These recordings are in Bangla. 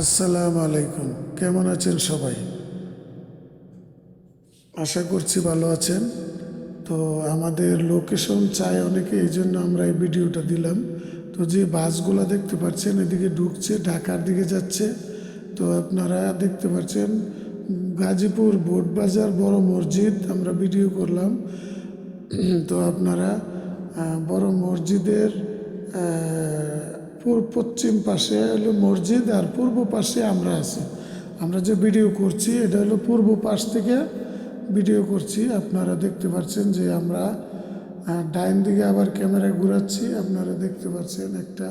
আসসালামু আলাইকুম। কেমন আছেন সবাই? আশা করছি ভালো আছেন। তো আমাদের লোকেশন চাই অনেকে, এই জন্য আমরা এই ভিডিওটা দিলাম। তো যে বাসগুলো দেখতে পাচ্ছেন, এদিকে ঢুকছে, ঢাকার দিকে যাচ্ছে। তো আপনারা দেখতে পাচ্ছেন, গাজীপুর বোট বাজার, বড় মসজিদ আমরা ভিডিও করলাম। তো আপনারা বড় মসজিদের পূর্ব পশ্চিম পাশে হলো মসজিদ আর পূর্ব পাশে আমরা আছি। আমরা যে ভিডিও করছি, এটা হলো পূর্ব পাশ থেকে ভিডিও করছি। আপনারা দেখতে পাচ্ছেন যে আমরা ডাইন দিকে আবার ক্যামেরা ঘুরাচ্ছি। আপনারা দেখতে পাচ্ছেন একটা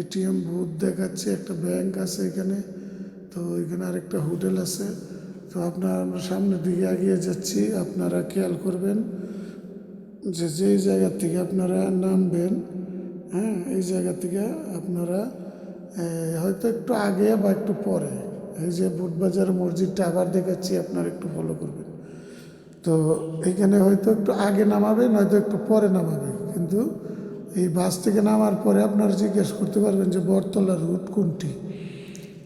এটিএম বুথ দেখাচ্ছি, একটা ব্যাংক আছে এখানে। তো এখানে আরেকটা হোটেল আছে। তো আপনারা আমরা সামনের দিকে এগিয়ে যাচ্ছি। আপনারা খেয়াল করবেন যে যেই জায়গা থেকে আপনারা নামবেন হ্যাঁ এই জায়গা থেকে আপনারা হয়তো একটু আগে বা একটু পরে এই যে বুটবাজার মসজিদটা আবার দেখাচ্ছি আপনারা একটু ফলো করবেন। তো এখানে হয়তো একটু আগে নামাবে নয়তো একটু পরে নামাবে কিন্তু এই বাস থেকে নামার পরে আপনারা জিজ্ঞেস করতে পারবেন যে বটতলা রুট কোনটি।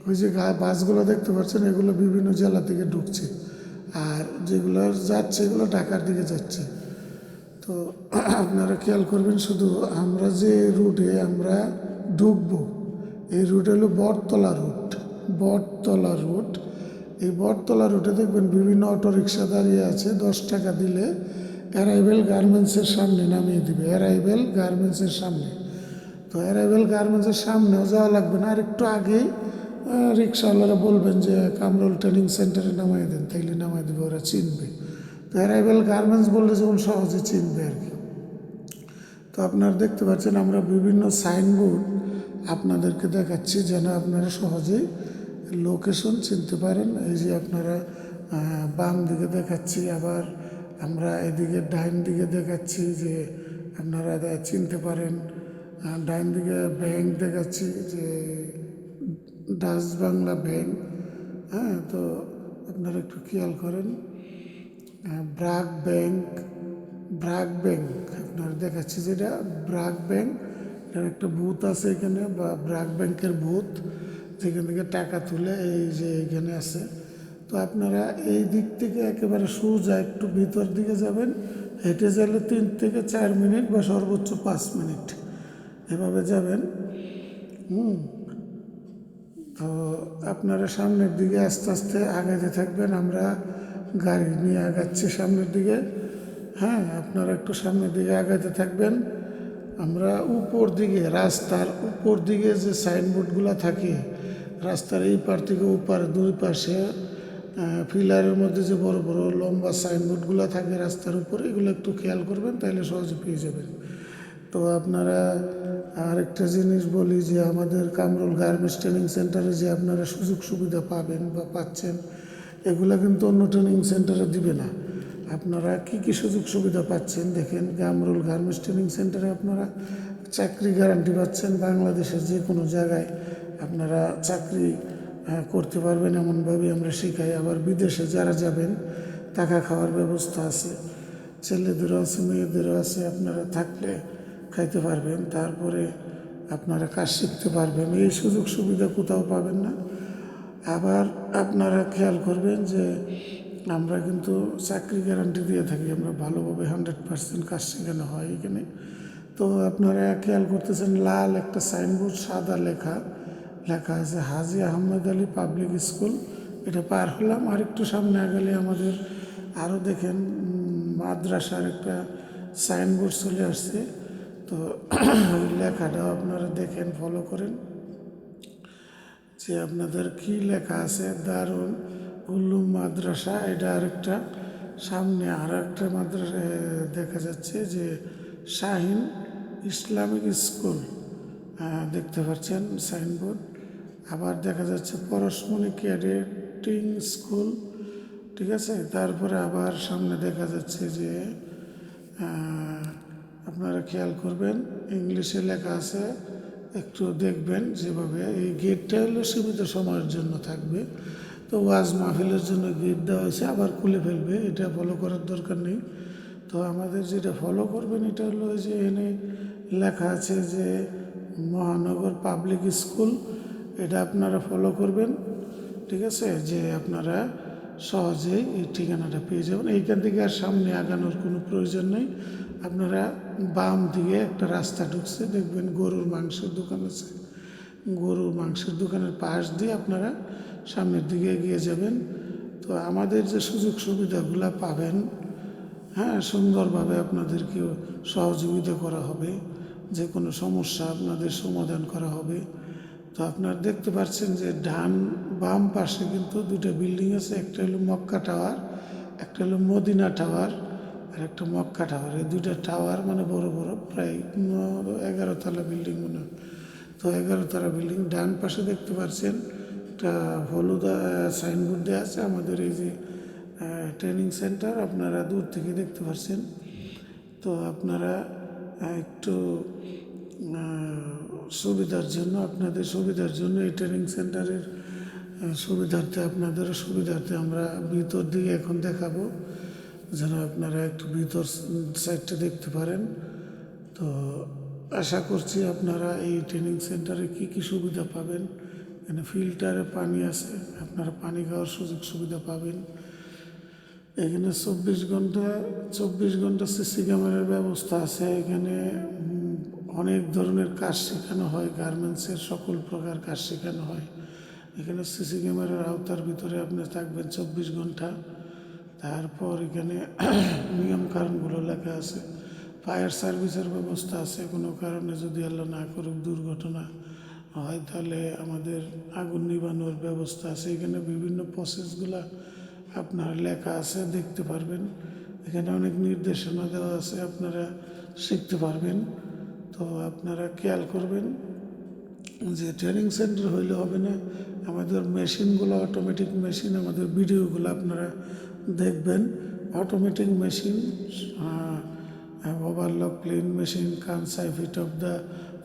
ওই যে বাসগুলো দেখতে পাচ্ছেন, এগুলো বিভিন্ন জেলা থেকে ঢুকছে। আর যেগুলো যাচ্ছে, এগুলো ঢাকার দিকে যাচ্ছে। তো আপনারা খেয়াল করবেন, শুধু আমরা যে রুটে আমরা ঢুকবো, এই রুট হলো বটতলা রুট বটতলা রুট এই বটতলা রুটে দেখবেন বিভিন্ন অটোরিকশা দাঁড়িয়ে আছে, দশ টাকা দিলে অ্যারাইভেল গার্মেন্টসের সামনে নামিয়ে দিবে অ্যারাইভেল গার্মেন্টসের সামনে। তো অ্যারাইভেল গার্মেন্টসের সামনেও যাওয়া লাগবে না, আর একটু আগেই রিক্সাওয়ালারা বলবেন যে কামরুল ট্রেনিং সেন্টারে নামাই দেন, তাইলে নামাই দেবে, ওরা চিনবে। তো গার্মেন্টস বললে যেমন সহজে চিনবে আর কি। তো আপনারা দেখতে পাচ্ছেন আমরা বিভিন্ন সাইনবোর্ড আপনাদেরকে দেখাচ্ছি যেন আপনারা সহজেই লোকেশন চিনতে পারেন। এই যে আপনারা বাম দিকে দেখাচ্ছি, আবার আমরা এদিকে ডাইন দিকে দেখাচ্ছি যে আপনারা চিনতে পারেন। ডাইন দিকে ব্যাংক দেখাচ্ছি যে ডাচ বাংলা ব্যাংক হ্যাঁ তো আপনারা একটু খেয়াল করেন। ব্রাক ব্যাংক ব্রাক ব্যাংক, আপনার দেখাচ্ছি যেটা ব্রাক ব্যাংক এটার একটা বুথ আছে এখানে, বা ব্রাক ব্যাংকের বুথ, যেখান থেকে টাকা তুলে এই যে এখানে আছে। তো আপনারা এই দিক থেকে একেবারে সোজা একটু ভিতর দিকে যাবেন, হেঁটে গেলে তিন থেকে চার মিনিট বা সর্বোচ্চ পাঁচ মিনিট এভাবে যাবেন। হুম। তো আপনারা সামনের দিকে আস্তে আস্তে আগাতে থাকবেন, আমরা গাড়ি নিয়ে আগাচ্ছি সামনের দিকে। হ্যাঁ আপনারা একটু সামনের দিকে আগাতে থাকবেন। আমরা উপর দিকে, রাস্তার উপর দিকে যে সাইনবোর্ডগুলো থাকে, রাস্তার এই পার থেকে ওপার দুই পাশে ফিলারের মধ্যে যে বড় বড় লম্বা সাইনবোর্ডগুলো থাকে রাস্তার উপরে, এগুলো একটু খেয়াল করবেন তাহলে সহজে পেয়ে যাবেন। তো আপনারা আরেকটা জিনিস বলি যে, আমাদের কামরুল গার্মেন্টস ট্রেনিং সেন্টারে যে আপনারা সুযোগ সুবিধা পাবেন বা পাচ্ছেন এগুলো কিন্তু অন্য ট্রেনিং সেন্টারে দিবে না। আপনারা কি কি সুযোগ সুবিধা পাচ্ছেন? দেখেন কামরুল গার্মেন্টস ট্রেনিং সেন্টারে আপনারা চাকরি গ্যারান্টি পাচ্ছেন। বাংলাদেশের যে কোনো জায়গায় আপনারা চাকরি করতে পারবেন এমনভাবে আমরা শেখাই। আবার বিদেশে যারা যাবেন, টাকা খাওয়ার ব্যবস্থা আছে। ছেলেদেরও আছে, মেয়েদেরও আছে, আপনারা থাকলে খাইতে পারবেন। তারপরে আপনারা কাজ শিখতে পারবেন। এই সুযোগ সুবিধা কোথাও পাবেন না। আবার আপনারা খেয়াল করবেন যে আমরা কিন্তু চাকরি গ্যারান্টি দিয়ে থাকি, আমরা ভালোভাবে হান্ড্রেড পার্সেন্ট কাজ শেখানো হয় এখানে। তো আপনারা খেয়াল করতেছেন লাল একটা সাইনবোর্ড সাদা লেখা লেখা আছে হাজি আহমেদ আলী পাবলিক স্কুল এটা পার হলাম আর একটু সামনে গেলে আমাদের আরও দেখেন মাদ্রাসার একটা সাইনবোর্ড চলে আসছে। তো লেখাটাও আপনারা দেখেন ফলো করেন। যে আপনাদের কি লেখা আছে? দারুল উল্লুম মাদ্রাসা। এটা আরেকটা। সামনে আর একটা মাদ্রাসা দেখা যাচ্ছে যে শাহিন ইসলামিক স্কুল। দেখতে পাচ্ছেন সাইনবোর্ড। আবার দেখা যাচ্ছে পরশমণি ক্যাডেটিং স্কুল। ঠিক আছে? তারপরে আবার সামনে দেখা যাচ্ছে যে আপনারা খেয়াল করবেন, ইংলিশে লেখা আছে একটু দেখবেন যেভাবে এই গেটটা হলো সীমিত সময়ের জন্য থাকবে। তো ওয়াজ মাহফিলের জন্য গেট দেওয়া হয়েছে, আবার খুলে ফেলবে, এটা ফলো করার দরকার নেই। তো আমাদের যেটা ফলো করবেন, এটা হলো যে এনে লেখা আছে যে মহানগর পাবলিক স্কুল এটা আপনারা ফলো করবেন, ঠিক আছে? যে আপনারা সহজেই এই ঠিকানাটা পেয়ে যাবেন। এইখান থেকে আর সামনে আগানোর কোনো প্রয়োজন নেই। আপনারা বাম দিকে একটা রাস্তা ঢুকছে, দেখবেন গরুর মাংসের দোকান আছে। গরুর মাংসের দোকানের পাশ দিয়ে আপনারা সামনের দিকে এগিয়ে যাবেন। তো আমাদের যে সুযোগ সুবিধাগুলো পাবেন হ্যাঁ সুন্দরভাবে আপনাদেরকে সহযোগিতা করা হবে, যে কোনো সমস্যা আপনাদের সমাধান করা হবে। তো আপনারা দেখতে পাচ্ছেন যে ডান, বাম পাশে কিন্তু দুটো বিল্ডিং আছে, একটা হলো মক্কা টাওয়ার, একটা হলো মদিনা টাওয়ার। আর একটা মক্কা টাওয়ার এই দুইটা টাওয়ার মানে বড় বড়, প্রায় এগারো তলা বিল্ডিং মনে তো এগারো তলা বিল্ডিং, ডান পাশে দেখতে পাচ্ছেন একটা হলুদ সাইনবোর্ড দেওয়া আছে আমাদের এই যে ট্রেনিং সেন্টার, আপনারা দূর থেকে দেখতে পাচ্ছেন। তো আপনারা একটু সুবিধার জন্য, আপনাদের সুবিধার জন্য এই ট্রেনিং সেন্টারের সুবিধার্থে আপনাদেরও সুবিধার্থে আমরা ভিতর দিকে এখন দেখাবো। যেন আপনারা একটু ভিতর সাইডটা দেখতে পারেন। তো আশা করছি আপনারা এই ট্রেনিং সেন্টারে কি কি সুবিধা পাবেন? এখানে ফিল্টারে পানি আছে, আপনারা পানি খাওয়ার সুযোগ সুবিধা পাবেন। এখানে চব্বিশ ঘণ্টা চব্বিশ ঘণ্টা সিসি ক্যামেরার ব্যবস্থা আছে। এখানে অনেক ধরনের কাজ শেখানো হয় গার্মেন্টসের সকল প্রকার কাজ শেখানো হয়। এখানে সিসি ক্যামেরার আওতার ভিতরে আপনি থাকবেন চব্বিশ ঘণ্টা। তারপর এখানে নিয়ম কারণগুলো লেখা আছে। ফায়ার সার্ভিসের ব্যবস্থা আছে কোনো কারণে যদি আল্লাহ না করুক দুর্ঘটনা হয় তাহলে আমাদের আগুন নিবানোর ব্যবস্থা আছে। এখানে বিভিন্ন প্রসেসগুলা আপনার লেখা আছে, দেখতে পারবেন। এখানে অনেক নির্দেশনা দেওয়া আছে, আপনারা শিখতে পারবেন। তো আপনারা খেয়াল করবেন যে ট্রেনিং সেন্টার হইলে হবে না। আমাদের মেশিনগুলো অটোমেটিক মেশিন আমাদের ভিডিওগুলো আপনারা দেখবেন automatic machine overlock plain machine Kansai fit of the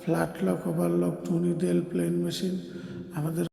flat lock overlock টুনি ডেল প্লেন মেশিন আমাদের